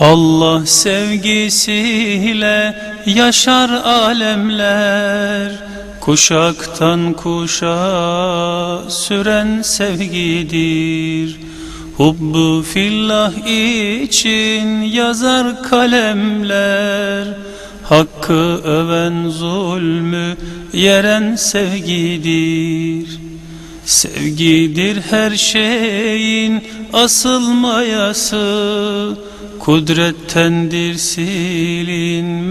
Allah sevgisiyle yaşar alemler. Kuşaktan kuşa süren sevgidir. Hubbu fillah için yazar kalemler. Hakkı öven zulmü yeren sevgidir. Sevgidir her şeyin asıl mayası Kudrettendir silinmeyen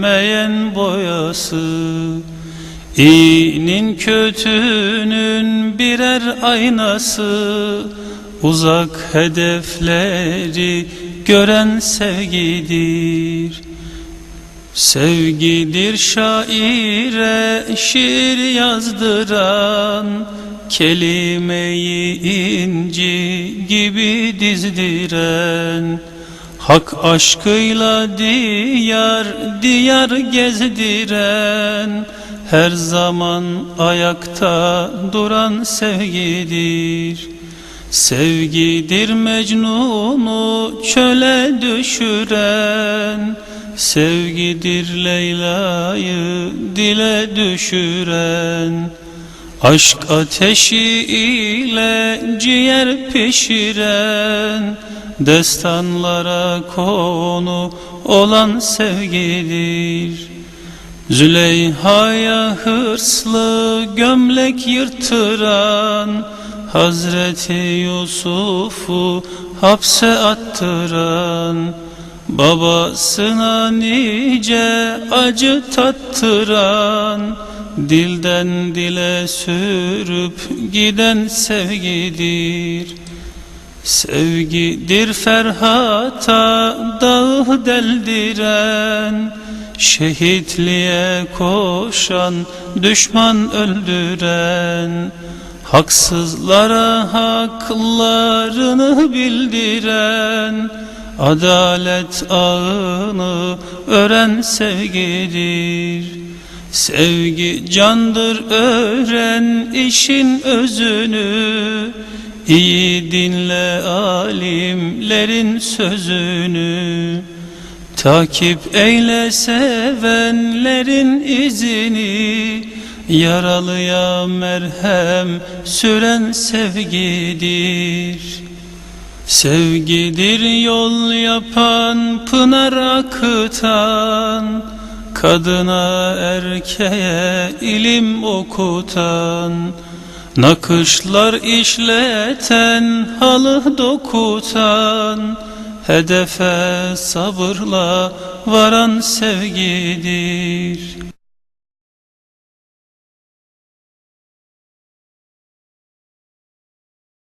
boyası. İyinin kötünün birer aynası Uzak hedefleri gören sevgidir Sevgidir şaire şiir yazdıran Kelimeyi inci gibi dizdiren Hak aşkıyla diyar diyar gezdiren Her zaman ayakta duran sevgidir. Sevgidir Mecnun'u çöle düşüren Sevgidir Leyla'yı dile düşüren Aşk ateşi ile ciğer pişiren Destanlara konu olan sevgidir. Züleyha'ya hırslı gömlek yırtıran Hazreti Yusuf'u hapse attıran Babasına nice acı tattıran Dilden dile sürüp giden sevgidir. Sevgidir Ferhat'a dağı deldiren Şehitliğe koşan düşman öldüren Haksızlara haklarını bildiren Adalet ağını ören sevgidir. Sevgi candır öğren işin özünü. İyi dinle alimlerin sözünü. Takip eyle sevenlerin izini. Yaralıya merhem süren sevgidir Sevgidir yol yapan, pınar akıtan, Kadına erkeğe ilim okutan, Nakışlar işleten, halı dokutan, Hedefe sabırla varan sevgidir.